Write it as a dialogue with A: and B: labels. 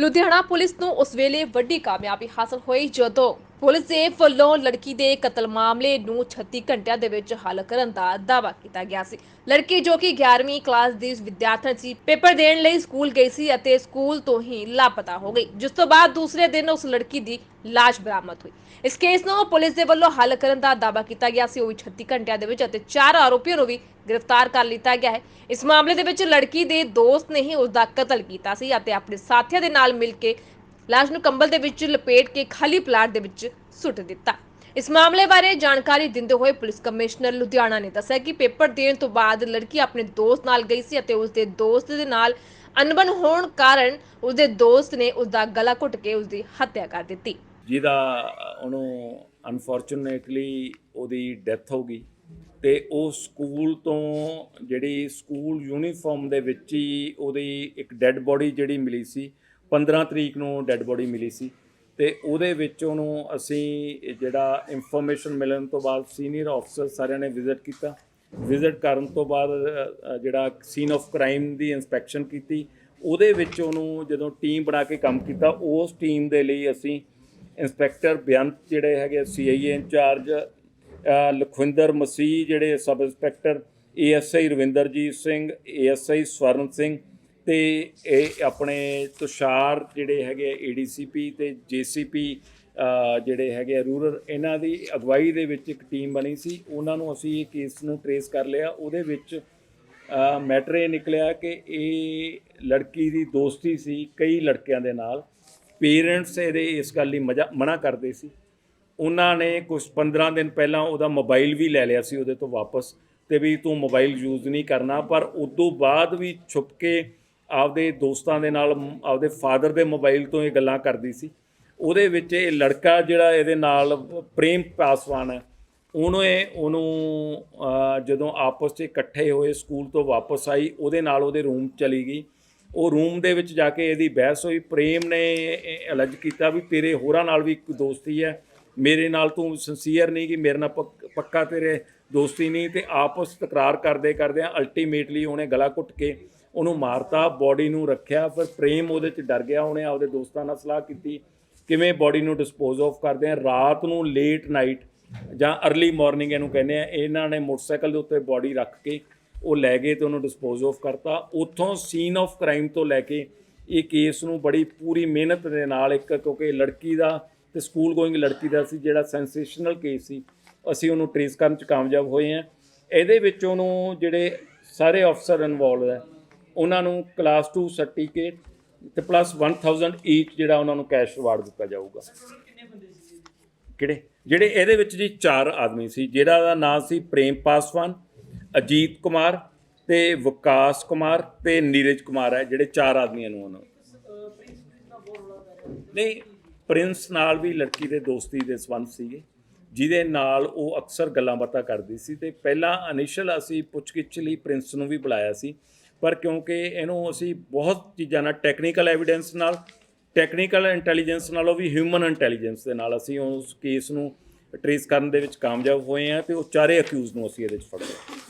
A: Ludhiana police ਨੂੰ ਉਸ ਵੇਲੇ ਵੱਡੀ ਕਾਮਯਾਬੀ ਹਾਸਲ ਹੋਈ ਜਦੋਂ ਪੁਲਿਸ ਦੇ ਵੱਲੋਂ ਲੜਕੀ ਦੇ ਕਤਲ ਮਾਮਲੇ ਨੂੰ 36 ਘੰਟਿਆਂ ਦੇ ਵਿੱਚ ਹੱਲ ਕਰਨ ਦਾ ਦਾਅਵਾ ਕੀਤਾ ਗਿਆ ਸੀ। ਲੜਕੀ ਜੋ ਕਿ 11ਵੀਂ ਕਲਾਸ ਦੀ ਵਿਦਿਆਰਥਣ ਸੀ, ਪੇਪਰ ਦੇਣ ਲਈ ਸਕੂਲ ਗਈ ਸੀ ਅਤੇ ਸਕੂਲ ਤੋਂ ਹੀ ਲਾਪਤਾ ਹੋ ਗਈ। ਜਿਸ ਤੋਂ ਬਾਅਦ ਦੂਸਰੇ ਦਿਨ ਉਸ ਲੜਕੀ ਦੀ ਲਾਸ਼ ਬਰਾਮਦ ਹੋਈ। ਇਸ ਕੇਸ ਨੂੰ ਪੁਲਿਸ ਦੇ ਵੱਲੋਂ ਹੱਲ ਕਰਨ ਦਾ ਦਾਅਵਾ ਕੀਤਾ ਗਿਆ ਸੀ। ਉਹ ਵੀ 36 ਘੰਟਿਆਂ ਦੇ ਵਿੱਚ ਅਤੇ ਚਾਰ ਆਰੋਪੀਆਂ ਨੂੰ ਵੀ ਗ੍ਰਿਫਤਾਰ ਕਰ ਲਿੱਤਾ ਗਿਆ ਹੈ। ਇਸ ਮਾਮਲੇ ਦੇ ਵਿੱਚ ਲੜਕੀ ਦੇ ਦੋਸਤ ਨੇ ਹੀ ਉਸ ਦਾ ਕਤਲ ਕੀਤਾ ਸੀ ਅਤੇ ਆਪਣੇ ਸਾਥੀਆਂ ਦੇ ਨਾਲ ਮਿਲ ਕੇ ਲਾਸ਼ ਨੂੰ ਕੰਬਲ ਦੇ ਵਿੱਚ ਲਪੇਟ ਕੇ ਖਾਲੀ ਪਲਾਟ ਦੇ ਵਿੱਚ ਸੁੱਟ ਦਿੱਤਾ। ਇਸ ਮਾਮਲੇ ਬਾਰੇ ਜਾਣਕਾਰੀ ਦਿੰਦੇ ਹੋਏ ਪੁਲਿਸ ਕਮਿਸ਼ਨਰ ਲੁਧਿਆਣਾ ਨੇ ਦੱਸਿਆ ਕਿ ਪੇਪਰ ਦੇਣ ਤੋਂ ਬਾਅਦ ਲੜਕੀ ਆਪਣੇ ਦੋਸਤ ਨਾਲ ਗਈ ਸੀ ਅਤੇ ਉਸ ਦੇ ਦੋਸਤ ਦੇ ਨਾਲ ਅਣਬਣ ਹੋਣ ਕਾਰਨ ਉਸ ਦੇ ਦੋਸਤ ਨੇ ਉਸ ਦਾ ਗਲਾ ਘੁੱਟ ਕੇ ਉਸ ਦੀ ਹੱਤਿਆ ਕਰ ਦਿੱਤੀ।
B: ਜਿਹਦਾ ਉਹਨੂੰ ਅਨਫੋਰਚੂਨੇਟਲੀ ਉਹਦੀ ਡੈਥ ਹੋ ਗਈ ਤੇ ਉਹ ਸਕੂਲ ਤੋਂ ਜਿਹੜੀ ਸਕੂਲ ਯੂਨੀਫਾਰਮ ਦੇ ਵਿੱਚ ਹੀ ਉਹਦੀ ਇੱਕ ਡੈੱਡ ਬੋਡੀ ਜਿਹੜੀ ਮਿਲੀ ਸੀ 15 ਤਰੀਕ ਨੂੰ ਡੈੱਡ ਬੋਡੀ ਮਿਲੀ ਸੀ ਤੇ ਉਹਦੇ ਵਿੱਚ ਉਹਨੂੰ ਅਸੀਂ ਜਿਹੜਾ ਇਨਫੋਰਮੇਸ਼ਨ ਮਿਲਣ ਤੋਂ ਬਾਅਦ ਸੀਨੀਅਰ ਅਫਸਰ ਸਾਰਿਆਂ ਨੇ ਵਿਜ਼ਿਟ ਕੀਤਾ। ਵਿਜ਼ਿਟ ਕਰਨ ਤੋਂ ਬਾਅਦ ਜਿਹੜਾ ਸੀਨ ਆਫ ਕ੍ਰਾਈਮ ਦੀ ਇਨਸਪੈਕਸ਼ਨ ਕੀਤੀ। ਉਹਦੇ ਵਿੱਚ ਉਹਨੂੰ ਜਦੋਂ ਟੀਮ ਬਣਾ ਕੇ ਕੰਮ ਕੀਤਾ, ਉਸ ਟੀਮ ਦੇ ਲਈ ਅਸੀਂ ਇੰਸਪੈਕਟਰ ਬੇਅੰਤ ਜਿਹੜੇ ਹੈਗੇ ਸੀਆਈਏ ਇੰਚਾਰਜ ਲਖਵਿੰਦਰ ਮਸੀਹ ਜਿਹੜੇ sub inspector ASI Ravinderjit Singh ASI Swaran Singh ਤੇ ਇਹ ਆਪਣੇ ਤੁਸ਼ਾਰ ਜਿਹੜੇ ਹੈਗੇ ਏਡੀਸੀਪੀ ਤੇ ਜੀਸੀਪੀ ਜਿਹੜੇ ਹੈਗੇ ਆ ਰੂਰਲ, ਇਹਨਾਂ ਦੀ ਅਗਵਾਈ ਦੇ ਵਿੱਚ ਇੱਕ ਟੀਮ ਬਣੀ ਸੀ। ਉਹਨਾਂ ਨੂੰ ਅਸੀਂ ਇਹ ਕੇਸ ਨੂੰ ਟਰੇਸ ਕਰ ਲਿਆ। ਉਹਦੇ ਵਿੱਚ ਮੈਟਰ ਇਹ ਨਿਕਲਿਆ ਕਿ ਇਹ ਲੜਕੀ ਦੀ ਦੋਸਤੀ ਸੀ ਕਈ ਲੜਕਿਆਂ ਦੇ ਨਾਲ। ਪੇਰੈਂਟਸ ਇਹਦੇ ਇਸ ਗੱਲ ਲਈ ਮਜ਼ਾ, ਮਨਾ ਕਰਦੇ ਸੀ। ਉਹਨਾਂ ਨੇ ਕੁਝ 15 ਦਿਨ ਪਹਿਲਾਂ ਉਹਦਾ ਮੋਬਾਈਲ ਵੀ ਲੈ ਲਿਆ ਸੀ ਉਹਦੇ ਤੋਂ ਵਾਪਸ। ਤੇ ਵੀ ਤੂੰ ਮੋਬਾਈਲ ਯੂਜ਼ ਨਹੀਂ ਕਰਨਾ। ਪਰ ਉਦੋਂ ਬਾਅਦ ਵੀ ਛੁਪ ਕੇ ਆਪਦੇ ਦੋਸਤਾਂ ਦੇ ਨਾਲ ਆਪਦੇ ਫਾਦਰ ਦੇ ਮੋਬਾਈਲ ਤੋਂ ਇਹ ਗੱਲਾਂ ਕਰਦੀ ਸੀ। ਉਹਦੇ ਵਿੱਚ ਇਹ ਲੜਕਾ ਜਿਹੜਾ ਇਹਦੇ ਨਾਲ ਪ੍ਰੇਮ ਪਾਸਵਾਨ ਹੈ, ਉਹਨੇ ਉਹਨੂੰ ਜਦੋਂ ਆਪਸ 'ਚ ਇਕੱਠੇ ਹੋਏ, ਸਕੂਲ ਤੋਂ ਵਾਪਸ ਆਈ, ਉਹਦੇ ਨਾਲ ਉਹਦੇ ਰੂਮ ਚਲੀ ਗਈ। ਉਹ ਰੂਮ ਦੇ ਵਿੱਚ ਜਾ ਕੇ ਇਹਦੀ ਬਹਿਸ ਹੋਈ। ਪ੍ਰੇਮ ਨੇ ਅਲੱਜ ਕੀਤਾ ਵੀ ਤੇਰੇ ਹੋਰਾਂ ਨਾਲ ਵੀ ਇੱਕ ਦੋਸਤੀ ਹੈ। ਮੇਰੇ ਨਾਲ ਤੂੰ ਸਿੰਸੀਅਰ ਨਹੀਂ ਕਿ ਮੇਰੇ ਨਾਲ ਪੱਕ- ਪੱਕਾ ਤੇਰੇ ਦੋਸਤੀ ਨਹੀਂ ਤੇ ਆਪਸ ਤਕਰਾਰ ਕਰਦੇ ਕਰਦੇ ਅਲਟੀਮੇਟਲੀ ਉਹਨੇ ਗਲਾ ਘੁੱਟ ਕੇ ਉਹਨੂੰ ਮਾਰਤਾ ਬਾਡੀ ਨੂੰ ਰੱਖਿਆ, ਫਿਰ ਪ੍ਰੇਮ ਉਹਦੇ ਚ ਡਰ ਗਿਆ, ਉਹਨੇ ਆਪਦੇ ਦੋਸਤਾਂ ਨਾਲ ਸਲਾਹ ਕੀਤੀ, ਕਿਵੇਂ ਬਾਡੀ ਨੂੰ ਡਿਸਪੋਜ਼ ਆਫ ਕਰਦੇ ਆ, ਰਾਤ ਨੂੰ ਲੇਟ ਨਾਈਟ ਜਾਂ अर्ਲੀ ਮਾਰਨਿੰਗ ਇਹਨੂੰ ਕਹਿੰਦੇ ਆ, ਇਹਨਾਂ ਨੇ ਮੋਟਰਸਾਈਕਲ ਦੇ ਉੱਤੇ ਬਾਡੀ ਰੱਖ ਕੇ ਉਹ ਲੈ ਗਏ ਤੇ ਉਹਨੂੰ ਡਿਸਪੋਜ਼ ਆਫ ਕਰਤਾ। ਉੱਥੋਂ ਸੀਨ ਆਫ ਕ੍ਰਾਈਮ ਤੋਂ ਲੈ ਕੇ ਇਹ ਕੇਸ ਨੂੰ ਬੜੀ ਪੂਰੀ ਮਿਹਨਤ ਦੇ ਨਾਲ ਇੱਕ, ਕਿਉਂਕਿ ਲੜਕੀ ਦਾ ਤੇ ਸਕੂਲ ਗੋਇੰਗ ਲੜਕੀ ਦਾ ਸੀ, ਜਿਹੜਾ ਸੈਂਸੇਸ਼ਨਲ ਕੇਸ ਸੀ, ਅਸੀਂ ਉਹਨੂੰ ਟ੍ਰੇਸ ਕਰਨ ਚ ਕਾਮਯਾਬ ਹੋਏ ਆ। ਇਹਦੇ ਵਿੱਚ ਉਹਨੂੰ ਜਿਹੜੇ ਸਾਰੇ ਅਫਸਰ ਇਨਵੋਲਵ ਹੈ ਉਹਨਾਂ ਨੂੰ ਕਲਾਸ 2 ਸਰਟੀਫਿਕੇਟ ਤੇ ਪਲੱਸ 1000 ਈਚ ਜਿਹੜਾ ਉਹਨਾਂ ਨੂੰ ਕੈਸ਼ ਰਿਵਾਰਡ ਦਿੱਤਾ ਜਾਊਗਾ। ਕਿਹੜੇ? ਜਿਹੜੇ ਇਹਦੇ ਵਿੱਚ ਜੀ ਚਾਰ ਆਦਮੀ ਸੀ ਜਿਹੜਾ ਦਾ ਨਾਮ ਸੀ ਪ੍ਰੇਮ ਪਾਸਵਾਨ, ਅਜੀਤ ਕੁਮਾਰ ਤੇ ਵਿਕਾਸ ਕੁਮਾਰ ਤੇ ਨੀਰਜ ਕੁਮਾਰ ਹੈ, ਜਿਹੜੇ ਚਾਰ ਆਦਮੀਆਂ ਨੂੰ ਉਹਨਾਂ ਨਹੀਂ, ਪ੍ਰਿੰਸ ਨਾਲ ਵੀ ਲੜਕੀ ਦੇ ਦੋਸਤੀ ਦੇ ਸੰਬੰਧ ਸੀਗੇ, ਜਿਹਦੇ ਨਾਲ ਉਹ ਅਕਸਰ ਗੱਲਾਂ ਬਾਤਾਂ ਕਰਦੀ ਸੀ ਤੇ ਪਹਿਲਾਂ ਇਨੀਸ਼ੀਅਲ ਅਸੀਂ ਪੁੱਛਗਿੱਛ ਲਈ ਪ੍ਰਿੰਸ ਨੂੰ ਵੀ ਬੁਲਾਇਆ ਸੀ। ਪਰ ਕਿਉਂਕਿ ਇਹਨੂੰ ਅਸੀਂ ਬਹੁਤ ਚੀਜ਼ਾਂ ਨਾਲ ਟੈਕਨੀਕਲ ਐਵੀਡੈਂਸ ਨਾਲ ਟੈਕਨੀਕਲ ਇੰਟੈਲੀਜੈਂਸ ਨਾਲੋਂ ਵੀ ਹਿਊਮਨ ਇੰਟੈਲੀਜੈਂਸ ਦੇ ਨਾਲ ਅਸੀਂ ਉਸ ਕੇਸ ਨੂੰ ਟ੍ਰੇਸ ਕਰਨ ਦੇ ਵਿੱਚ ਕਾਮਯਾਬ ਹੋਏ ਹਾਂ ਤੇ ਉਹ ਚਾਰੇ ਅਕਿਊਜ਼ ਨੂੰ ਅਸੀਂ ਇਹਦੇ ਵਿੱਚ ਫੜ ਲਿਆ